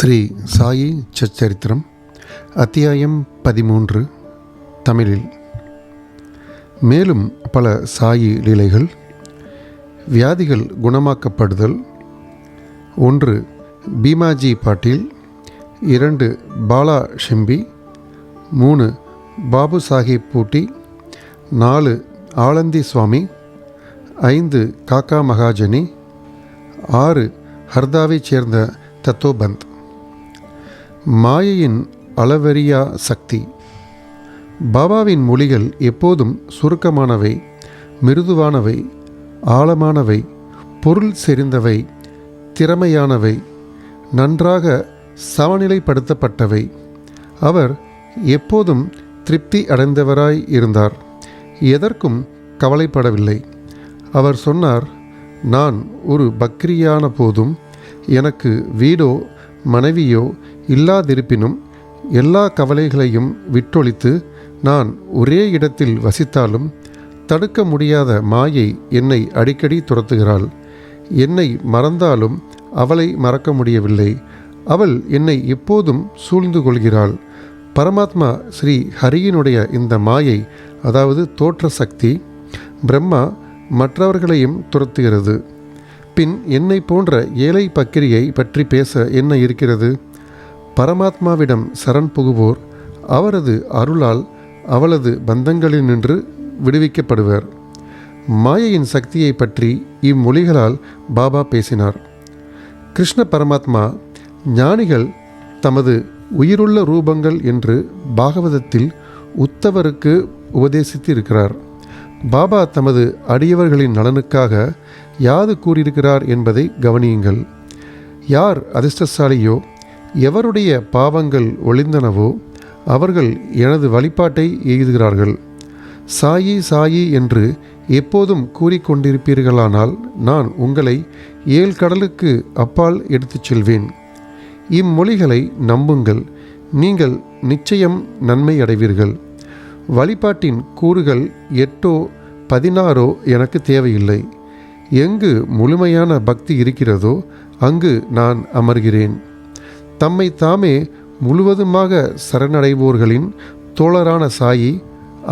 ஸ்ரீ சாயி சச்சரித்திரம் அத்தியாயம் பதிமூன்று தமிழில். மேலும் பல சாயி லீலைகள் வியாதிகள் குணமாக்கப்படுதல். ஒன்று பீமாஜி பாட்டீல். இரண்டு பாலா ஷெம்பி. மூணு பாபு சாஹிப் பூட்டி. நாலு ஆலந்தி சுவாமி. ஐந்து காக்கா மகாஜனி. ஆறு ஹர்தாவைச் சேர்ந்த தத்தோபந்த். மாயையின் அளவறியா சக்தி. பாபாவின் மொழிகள் எப்போதும் சுருக்கமானவை மிருதுவானவை ஆழமானவை பொருள் செறிந்தவை திறமையானவை நன்றாக சமநிலைப்படுத்தப்பட்டவை. அவர் எப்போதும் திருப்தி அடைந்தவராய் இருந்தார் எதற்கும் கவலைப்படவில்லை. அவர் சொன்னார் நான் ஒரு பக்ரியான போதும் எனக்கு வீடோ மனைவியோ இல்லாதிருப்பினும் எல்லா கவலைகளையும் விட்டொழித்து நான் ஒரே இடத்தில் வசித்தாலும் தடுக்க முடியாத மாயை என்னை அடிக்கடி துரத்துகிறாள். என்னை மறந்தாலும் அவளை மறக்க முடியவில்லை. அவள் என்னை எப்போதும் சூழ்ந்து கொள்கிறாள். பரமாத்மா ஸ்ரீ ஹரியினுடைய இந்த மாயை அதாவது தோற்ற சக்தி பிரம்மா மற்றவர்களையும் துரத்துகிறது. பின் என்னை போன்ற ஏழை பக்கிரியை பற்றி பேச என்ன இருக்கிறது? பரமாத்மாவிடம் சரண் புகுவோர் அவரது அருளால் அவளது பந்தங்களில் நின்று விடுவிக்கப்படுவர். மாயையின் சக்தியை பற்றி இம்மொழிகளால் பாபா பேசினார். கிருஷ்ண பரமாத்மா ஞானிகள் தமது உயிருள்ள ரூபங்கள் என்று பாகவதத்தில் உத்தவருக்கு உபதேசித்திருக்கிறார். பாபா தமது அடியவர்களின் நலனுக்காக யாது கூறியிருக்கிறார் என்பதை கவனியுங்கள். யார் அதிர்ஷ்டசாலியோ எவருடைய பாவங்கள் ஒளிந்தனவோ அவர்கள் எனது வழிபாட்டை எய்துகிறார்கள். சாயி சாயி என்று எப்போதும் கூறிக்கொண்டிருப்பீர்களானால் நான் உங்களை ஏழு கடலுக்கு அப்பால் எடுத்துச் செல்வேன். இம்மொழிகளை நம்புங்கள். நீங்கள் நிச்சயம் நன்மை அடைவீர்கள் வழிபாட்டின் கூறுகள் எட்டோ பதினாறோ எனக்கு தேவையில்லை. எங்கு முழுமையான பக்தி இருக்கிறதோ அங்கு நான் அமர்கிறேன். தம்மை தாமே முழுவதுமாக சரணடைவோர்களின் தோழரான சாயி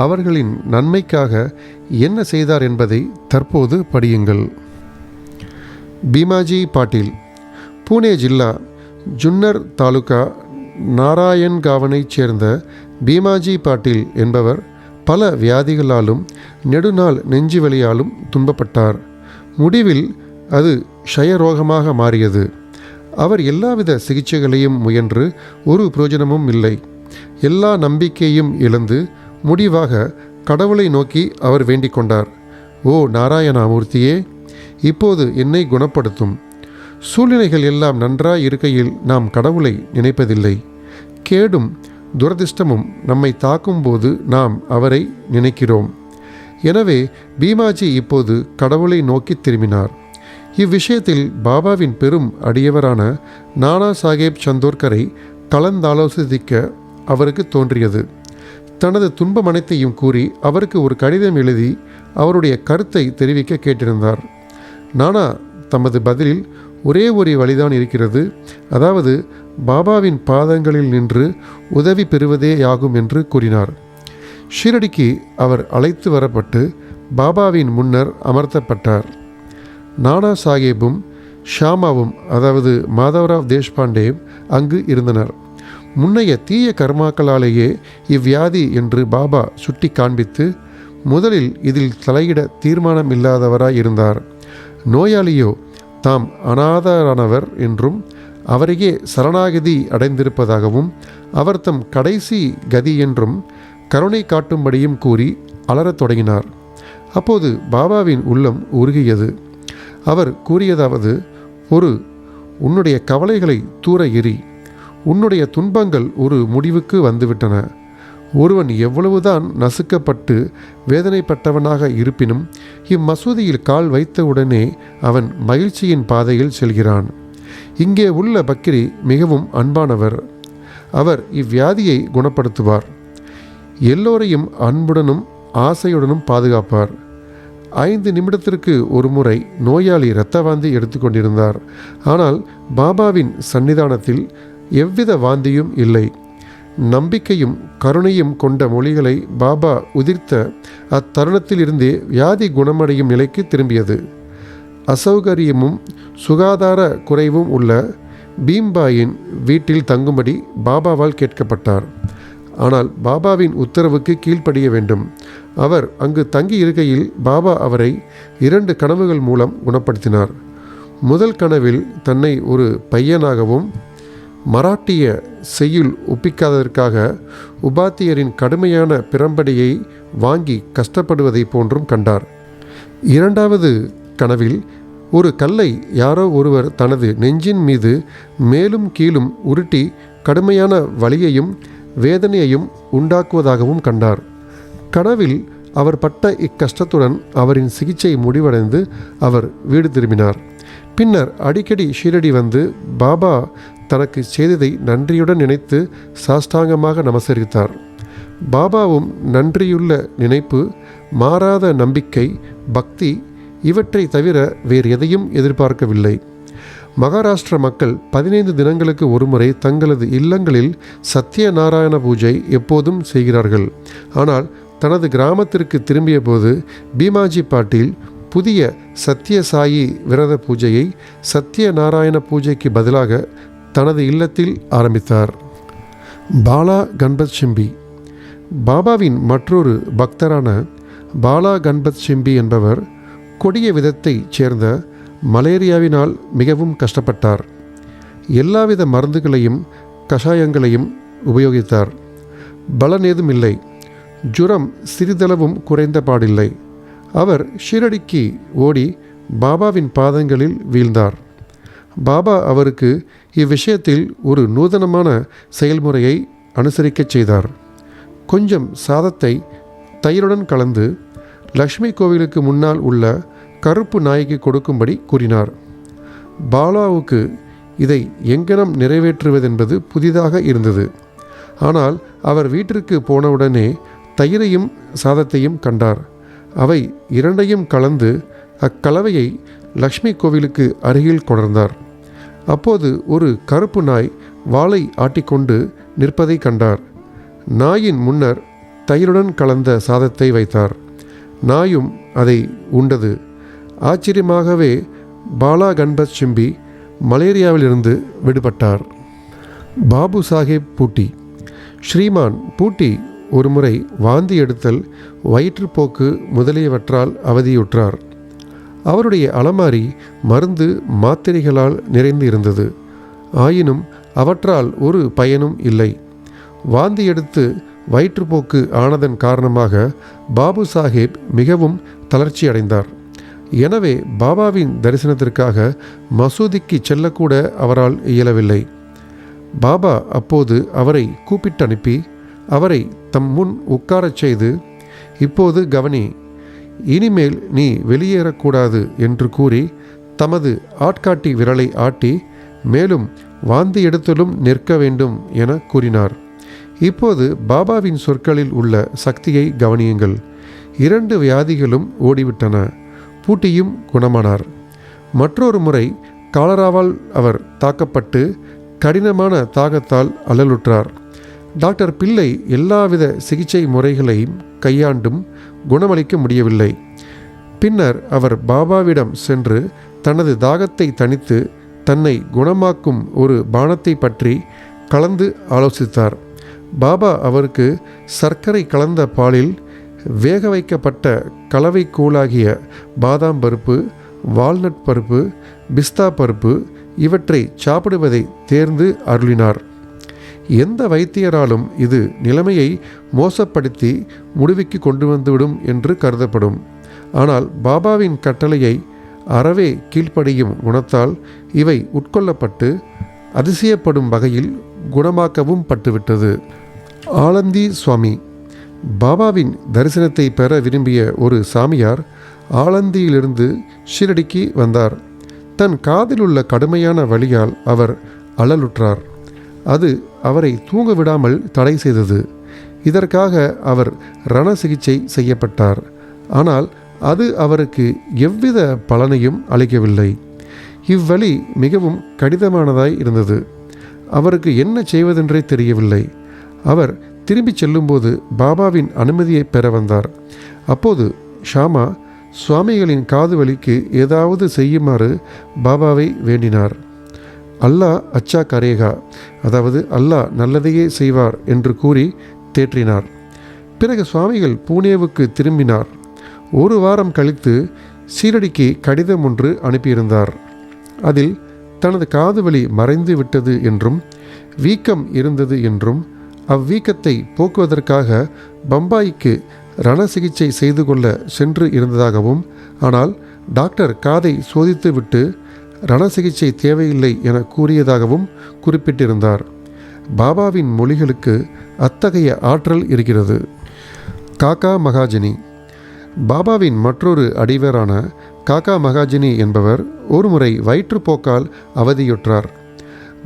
அவர்களின் நன்மைக்காக என்ன செய்தார் என்பதை தற்போது படியுங்கள். பீமாஜி பாட்டீல் பூனே ஜில்லா ஜுன்னர் தாலுகா நாராயண்காவனைச் சேர்ந்த பீமாஜி பாட்டீல் என்பவர் பல வியாதிகளாலும் நெடுநாள் நெஞ்சு வலியாலும் துன்பப்பட்டார். முடிவில் அது க்ஷயரோகமாக மாறியது. அவர் எல்லாவித சிகிச்சைகளையும் முயன்று ஒரு பிரயோஜனமும் இல்லை. எல்லா நம்பிக்கையும் இழந்து முடிவாக கடவுளை நோக்கி அவர் வேண்டிக் கொண்டார். ஓ நாராயணாமூர்த்தியே இப்போது என்னை குணப்படுத்தும். சூழ்நிலைகள் எல்லாம் நன்றாய் இருக்கையில் நாம் கடவுளை நினைப்பதில்லை. கேடும் துரதிர்ஷ்டமும் நம்மை தாக்கும்போது நாம் அவரை நினைக்கிறோம். எனவே பீமாஜி இப்போது கடவுளை நோக்கி திரும்பினார். இவ்விஷயத்தில் பாபாவின் பெரும் அடியவரான நானா சாஹேப் சந்தோர்கரை கலந்தாலோசிக்க அவருக்கு தோன்றியது. தனது துன்பம் அனைத்தையும் கூறி அவருக்கு ஒரு கடிதம் எழுதி அவருடைய கருத்தை தெரிவிக்க கேட்டிருந்தார். நானா தமது பதிலில் ஒரே ஒரு வழிதான் இருக்கிறது. அதாவது பாபாவின் பாதங்களில் நின்று உதவி பெறுவதேயாகும் என்று கூறினார். ஷீரடிக்கு அவர் அழைத்து வரப்பட்டு பாபாவின் முன்னர் அமர்த்தப்பட்டார். நானா சாஹேபும் ஷாமாவும் அதாவது மாதவராவ் தேஷ்பாண்டேயும் அங்கு இருந்தனர். முன்னைய தீய கர்மாக்களாலேயே இவ்வியாதி என்று பாபா சுட்டி காண்பித்து முதலில் இதில் தலையிட தீர்மானம் இல்லாதவராய் இருந்தார் நோயாளியோ தாம் அனாதரானவர் என்றும் அவரையே சரணாகதி அடைந்திருப்பதாகவும் அவர் தம் கடைசி கதி என்றும் கருணை காட்டும்படியும் கூறி அலறத் தொடங்கினார். அப்போது பாபாவின் உள்ளம் உருகியது. அவர் கூறியதாவது ஒரு உன்னுடைய கவலைகளை தூர எறி உன்னுடைய துன்பங்கள் ஒரு முடிவுக்கு வந்துவிட்டன. ஒருவன் எவ்வளவுதான் நசுக்கப்பட்டு வேதனைப்பட்டவனாக இருப்பினும் இம்மசூதியில் கால் வைத்தவுடனே அவன் மகிழ்ச்சியின் பாதையில் செல்கிறான். இங்கே உள்ள பக்கிரி மிகவும் அன்பானவர். அவர் இவ்வியாதியை குணப்படுத்துவார். எல்லோரையும் அன்புடனும் ஆசையுடனும் பாதுகாப்பார். ஐந்து நிமிடத்திற்கு ஒரு முறை நோயாளி இரத்த வாந்தி எடுத்துக்கொண்டிருந்தார் ஆனால் பாபாவின் சன்னிதானத்தில் எவ்வித வாந்தியும் இல்லை. நம்பிக்கையும் கருணையும் கொண்ட மொழிகளை பாபா உதிர்த்த அத்தருணத்திலிருந்தே வியாதி குணமடையும் நிலைக்கு திரும்பியது. அசௌகரியமும் சுகாதார குறைவும் உள்ள பீம்பாயின் வீட்டில் தங்கும்படி பாபாவால் கேட்கப்பட்டார். ஆனால் பாபாவின் உத்தரவுக்கு கீழ்ப்படிய வேண்டும். அவர் அங்கு தங்கி இருக்கையில் பாபா அவரை இரண்டு கனவுகள் மூலம் குணப்படுத்தினார். முதல் கனவில் தன்னை ஒரு பையனாகவும் மராட்டிய செய்யுள் ஒப்பிக்காததற்காக உபாத்தியரின் கடுமையான பிரம்படியை வாங்கி கஷ்டப்படுவதை போன்றும் கண்டார். இரண்டாவது கனவில் ஒரு கல்லை யாரோ ஒருவர் தனது நெஞ்சின் மீது மேலும் கீழும் உருட்டி கடுமையான வலியையும் வேதனையையும் உண்டாக்குவதாகவும் கண்டார். கனவில் அவர் பட்ட இக்கஷ்டத்துடன் அவரின் சிகிச்சை முடிவடைந்து அவர் வீடு திரும்பினார். பின்னர் அடிக்கடி ஷீரடி வந்து பாபா தனக்கு செய்ததை நன்றியுடன் நினைத்து சாஷ்டாங்கமாக நமஸ்கரித்தார். பாபாவும் நன்றியுள்ள நினைப்பு மாறாத நம்பிக்கை பக்தி இவற்றை தவிர வேறு எதையும் எதிர்பார்க்கவில்லை. மகாராஷ்டிர மக்கள் பதினைந்து தினங்களுக்கு ஒருமுறை தங்களது இல்லங்களில் சத்யநாராயண பூஜை எப்போதும் செய்கிறார்கள். ஆனால் தனது கிராமத்திற்கு திரும்பிய போது பீமாஜி பாட்டீல் புதிய சத்யசாயி விரத பூஜையை சத்யநாராயண பூஜைக்கு பதிலாக தனது இல்லத்தில் ஆரம்பித்தார். பாலா கண்பத் ஷிம்பி பாபாவின் மற்றொரு பக்தரான பாலா கண்பத் ஷிம்பி என்பவர் கொடிய விதத்தைச் சேர்ந்த மலேரியாவினால் மிகவும் கஷ்டப்பட்டார். எல்லாவித மருந்துகளையும் கஷாயங்களையும் உபயோகித்தார். பலனேதும் இல்லை ஜுரம் சிறிதளவும் குறைந்த பாடில்லை. அவர் ஷீரடிக்கு ஓடி பாபாவின் பாதங்களில் வீழ்ந்தார். பாபா அவருக்கு இவ்விஷயத்தில் ஒரு நூதனமான செயல்முறையை அனுசரிக்கச் செய்தார். கொஞ்சம் சாதத்தை தயிருடன் கலந்து லக்ஷ்மி கோவிலுக்கு முன்னால் உள்ள கருப்பு நாய்க்கு கொடுக்கும்படி கூறினார். பாலாவுக்கு இதை எங்கனம் நிறைவேற்றுவதென்பது புதிதாக இருந்தது. ஆனால் அவர் வீட்டிற்கு போனவுடனே தயிரையும் சாதத்தையும் கண்டார். அவை இரண்டையும் கலந்து அக்கலவையை லக்ஷ்மி கோவிலுக்கு அருகில் கொணர்ந்தார். அப்போது ஒரு கருப்பு நாய் வாளை ஆட்டிக்கொண்டு நிற்பதை கண்டார். நாயின் முன்னர் தயிருடன் கலந்த சாதத்தை வைத்தார். நாயும் அதை உண்டது. ஆச்சரியமாகவே பாலா கண்பத் சிம்பி மலேரியாவிலிருந்து விடுபட்டார். பாபு சாஹேப் பூட்டி. ஸ்ரீமான் பூட்டி ஒருமுறை வாந்தி எடுத்தல் வயிற்றுப்போக்கு முதலியவற்றால் அவதியுற்றார். அவருடைய அலமாரி மருந்து மாத்திரைகளால் நிறைந்து இருந்தது. ஆயினும் அவற்றால் ஒரு பயனும் இல்லை. வாந்தி எடுத்து வயிற்றுப்போக்கு ஆனதன் காரணமாக பாபு சாஹேப் மிகவும் தளர்ச்சி அடைந்தார் எனவே பாபாவின் தரிசனத்திற்காக மசூதிக்கு செல்லக்கூட அவரால் இயலவில்லை. பாபா அப்போது அவரை கூப்பிட்டு அனுப்பி அவரை தம் முன் உட்காரச் செய்து இப்போது கவனி இனிமேல் நீ வெளியேறக்கூடாது என்று கூறி தமது ஆட்காட்டி விரலை ஆட்டி மேலும் வாந்தி எடுத்தலும் நிற்க வேண்டும் என கூறினார். இப்போது பாபாவின் சொற்களில் உள்ள சக்தியை கவனியுங்கள். இரண்டு வியாதிகளும் ஓடிவிட்டன. பூட்டியும் குணமானார். மற்றொரு முறை காலராவால் அவர் தாக்கப்பட்டு கடினமான தாகத்தால் அழலுற்றார் டாக்டர் பிள்ளை எல்லாவித சிகிச்சை முறைகளையும் கையாண்டும் குணமளிக்க முடியவில்லை. பின்னர் அவர் பாபாவிடம் சென்று தனது தாகத்தை தணித்து தன்னை குணமாக்கும் ஒரு பானத்தை பற்றி கலந்து ஆலோசித்தார். பாபா அவருக்கு சர்க்கரை கலந்த பாலில் வேக வைக்கப்பட்ட கலவை கூழாகிய பாதாம் பருப்பு வால்நட் பருப்பு பிஸ்தா பருப்பு இவற்றை சாப்பிடுவதை தேர்ந்து அருளினார். எந்த வைத்தியராலும் இது நிலைமையை மோசப்படுத்தி முடிவுக்கு கொண்டு வந்துவிடும் என்று கருதப்படும். ஆனால் பாபாவின் கட்டளையை அறவே கீழ்ப்படியும் குணத்தால் இவை உட்கொள்ளப்பட்டு அதிசயப்படும் வகையில் குணமாக்கவும் பட்டுவிட்டது. ஆலந்தி சுவாமி பாபாவின் தரிசனத்தை பெற விரும்பிய ஒரு சாமியார் ஆலந்தியிலிருந்து ஷீரடிக்கு வந்தார். தன் காதில் உள்ள கடுமையான வழியால் அவர் அழலுற்றார் அது அவரை தூங்க விடாமல் தடை செய்தது. இதற்காக அவர் ரண சிகிச்சை செய்யப்பட்டார். ஆனால் அது அவருக்கு எவ்வித பலனையும் அளிக்கவில்லை. இவ்வழி மிகவும் கடிதமானதாய் இருந்தது. அவருக்கு என்ன செய்வதென்றே தெரியவில்லை. அவர் திரும்பிச் செல்லும்போது பாபாவின் அனுமதியை பெற வந்தார். அப்போது ஷாமா சுவாமிகளின் காது வலிக்கு ஏதாவது செய்யுமாறு பாபாவை வேண்டினார். அல்லாஹ் அச்சா கரேகா அதாவது அல்லாஹ் நல்லதையே செய்வார் என்று கூறி தேற்றினார். பிறகு சுவாமிகள் பூனேவுக்கு திரும்பினார். ஒரு வாரம் கழித்து சீரடிக்கு கடிதம் ஒன்று அனுப்பியிருந்தார். அதில் தனது காது வலி மறைந்து விட்டது என்றும் வீக்கம் இருந்தது என்றும் அவ்வீக்கத்தை போக்குவதற்காக பம்பாய்க்கு ரண சிகிச்சை செய்து கொள்ள சென்று இருந்ததாகவும் ஆனால் டாக்டர் காதை சோதித்துவிட்டு ரண சிகிச்சை தேவையில்லை என கூறியதாகவும் குறிப்பிட்டிருந்தார். பாபாவின் மொழிகளுக்கு அத்தகைய ஆற்றல் இருக்கிறது. காக்கா மகாஜினி. பாபாவின் மற்றொரு அடிவரான காக்கா மகாஜினி என்பவர் ஒருமுறை வயிற்றுப்போக்கால் அவதியுற்றார்.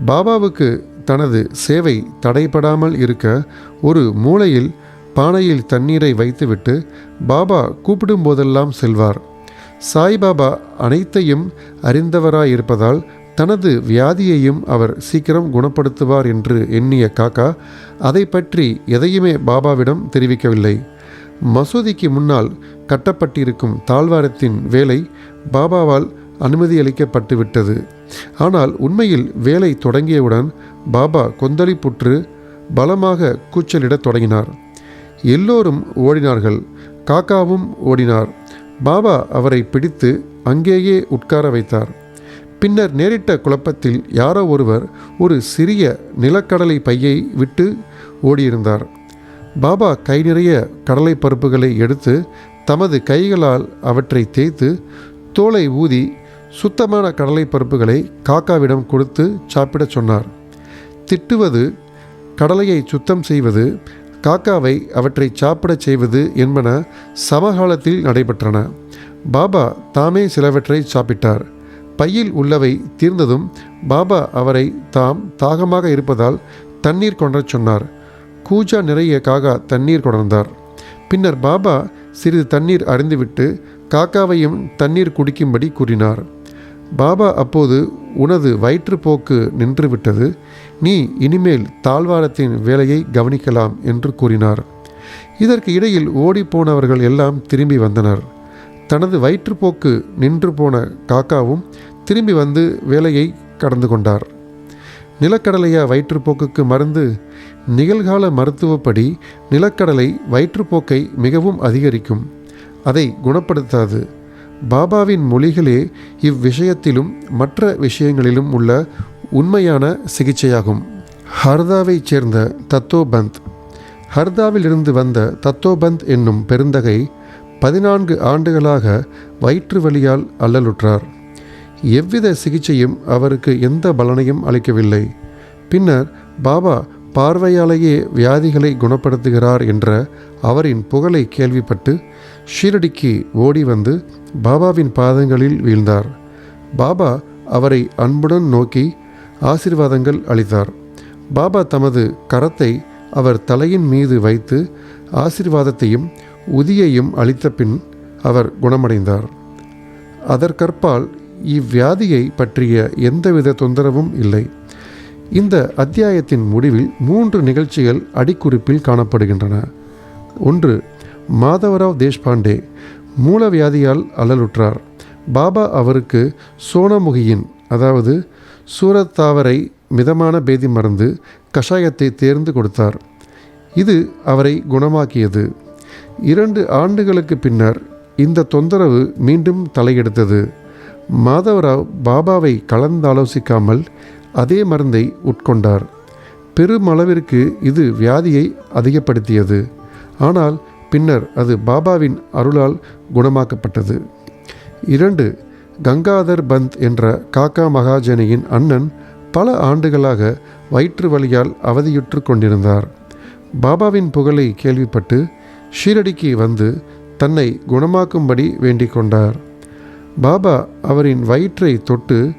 பாபாவுக்கு தனது சேவை தடைபடாமல் இருக்க ஒரு மூலையில் பானையில் தண்ணீரை வைத்துவிட்டு பாபா கூப்பிடும் போதெல்லாம் செல்வார். சாய்பாபா அனைத்தையும் அறிந்தவராயிருப்பதால் தனது வியாதியையும் அவர் சீக்கிரம் குணப்படுத்துவார் என்று எண்ணிய காக்கா அதை பற்றி எதையுமே பாபாவிடம் தெரிவிக்கவில்லை. மசூதிக்கு முன்னால் கட்டப்பட்டிருக்கும் தாழ்வாரத்தின் வேலை பாபாவால் அனுமதி அளிக்கப்பட்டு விட்டது ஆனால் உண்மையில் வேலை தொடங்கியவுடன் பாபா கொந்தளிப்புற்று பலமாக கூச்சலிடத் தொடங்கினார். எல்லோரும் ஓடினார்கள். காக்காவும் ஓடினார். பாபா அவரை பிடித்து அங்கேயே உட்கார வைத்தார். பின்னர் நேரிட்ட குழப்பத்தில் யாரோ ஒருவர் ஒரு சிறிய நிலக்கடலை பையை விட்டு ஓடியிருந்தார். பாபா கை நிறைய கடலை பருப்புகளை எடுத்து தமது கைகளால் அவற்றை தேய்த்து தோலை ஊதி சுத்தமான கடலை பருப்புகளை காக்காவிடம் கொடுத்து சாப்பிடச் சொன்னார். திட்டுவது கடலையை சுத்தம் செய்வது காக்காவை அவற்றை சாப்பிடச் செய்வது என்பன சமகாலத்தில் நடைபெற்றன. பாபா தாமே சிலவற்றை சாப்பிட்டார். பையில் உள்ளவை தீர்ந்ததும் பாபா அவரை தாம் தாகமாக இருப்பதால் தண்ணீர் கொண்டச் சொன்னார். கூஜா நிறைய காகா தண்ணீர் கொணர்ந்தார். பின்னர் பாபா சிறிது தண்ணீர் அறிந்துவிட்டு காக்காவையும் தண்ணீர் குடிக்கும்படி கூறினார். பாபா அப்போது உனது வயிற்றுப்போக்கு நின்றுவிட்டது. நீ இனிமேல் தாழ்வாரத்தின் வேலையை கவனிக்கலாம் என்று கூறினார். இதற்கு இடையில் ஓடிப்போனவர்கள் எல்லாம் திரும்பி வந்தனர். தனது வயிற்றுப்போக்கு நின்று போன காக்காவும் திரும்பி வந்து வேலையை கடந்து கொண்டார். நிலக்கடலையா வயிற்றுப்போக்குக்கு மருந்து நிகழ்கால மருத்துவப்படி நிலக்கடலை வயிற்றுப்போக்கை மிகவும் அதிகரிக்கும். அதை குணப்படுத்தாது. பாபாவின் மொழிகளே இவ்விஷயத்திலும் மற்ற விஷயங்களிலும் உள்ள உண்மையான சிகிச்சையாகும். ஹர்தாவைச் சேர்ந்த தத்தோபந்த். ஹர்தாவிலிருந்து வந்த தத்தோபந்த் என்னும் பெருந்தகை பதினான்கு ஆண்டுகளாக வயிற்று வலியால் அல்லலுற்றார். எவ்வித சிகிச்சையும் அவருக்கு எந்த பலனையும் அளிக்கவில்லை. பின்னர் பாபா பார்வையாலேயே வியாதிகளை குணப்படுத்துகிறார் என்ற அவரின் புகழை கேள்விப்பட்டு ஷீரடிக்கு ஓடி வந்து பாபாவின் பாதங்களில் வீழ்ந்தார். பாபா அவரை அன்புடன் நோக்கி ஆசிர்வாதங்கள் அளித்தார். பாபா தமது கரத்தை அவர் தலையின் மீது வைத்து ஆசிர்வாதத்தையும் உதியையும் அளித்த பின் அவர் குணமடைந்தார். அதற்கற்பால் இவ்வியாதியை பற்றிய எந்தவித தொந்தரவும் இல்லை. இந்த அத்தியாயத்தின் முடிவில் மூன்று நிகழ்ச்சிகள் அடிக்குறிப்பில் காணப்படுகின்றன. ஒன்று மாதவராவ் தேஷ்பாண்டே மூலவியாதியால் அலலுற்றார் பாபா அவருக்கு சோனமுகியின் அதாவது சூரத்தாவரை மிதமான பேதி மருந்து கஷாயத்தை தேர்ந்து கொடுத்தார். இது அவரை குணமாக்கியது. இரண்டு ஆண்டுகளுக்கு பின்னர் இந்த தொந்தரவு மீண்டும் தலையெடுத்தது. மாதவராவ் பாபாவை கலந்தாலோசிக்காமல் அதே மருந்தை உட்கொண்டார். பெருமளவிற்கு இது வியாதியை அதிகப்படுத்தியது. ஆனால் பின்னர் அது பாபாவின் அருளால் குணமாக்கப்பட்டது. இரண்டு கங்காதர் பந்த் என்ற காக்கா மகாஜனியின் அண்ணன் பல ஆண்டுகளாக வயிற்று வலியால் அவதியுற்று கொண்டிருந்தார். பாபாவின் புகழை கேள்விப்பட்டு ஷீரடிக்கு வந்து தன்னை குணமாக்கும்படி வேண்டிக் கொண்டார். பாபா அவரின் வயிற்றை தொட்டு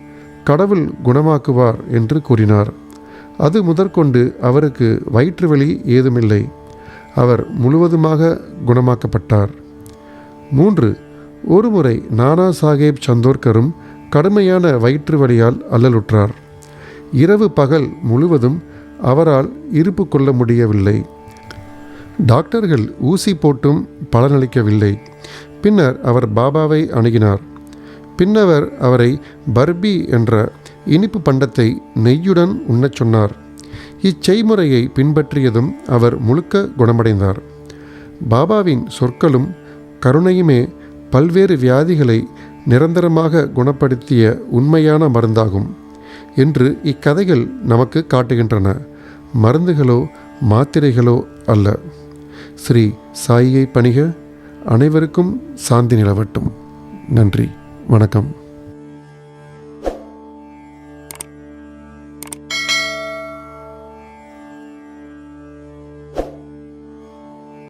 கடவுள் குணமாக்குவார் என்று கூறினார். அது முதற்கொண்டு அவருக்கு வயிற்று வலி ஏதுமில்லை. அவர் முழுவதுமாக குணமாக்கப்பட்டார். மூன்று ஒருமுறை நானா சாஹேப் சந்தோர்கரும் கடுமையான வயிற்று வலியால் அல்லலுற்றார். இரவு பகல் முழுவதும் அவரால் இருப்பு கொள்ள முடியவில்லை. டாக்டர்கள் ஊசி போட்டும் பலனளிக்கவில்லை. பின்னர் அவர் பாபாவை அணுகினார். பின்னவர் அவரை பர்பி என்ற இனிப்பு பண்டத்தை நெய்யுடன் உண்ணச் சொன்னார். இச்செய்முறையை பின்பற்றியதும் அவர் முழுக்க குணமடைந்தார். பாபாவின் சொற்களும் கருணையுமே பல்வேறு வியாதிகளை நிரந்தரமாக குணப்படுத்திய உண்மையான மருந்தாகும் என்று இக்கதைகள் நமக்கு காட்டுகின்றன. மருந்துகளோ மாத்திரைகளோ அல்ல. ஸ்ரீ சாயியை பணிக அனைவருக்கும் சாந்தி நிலவட்டும். நன்றி. வணக்கம்.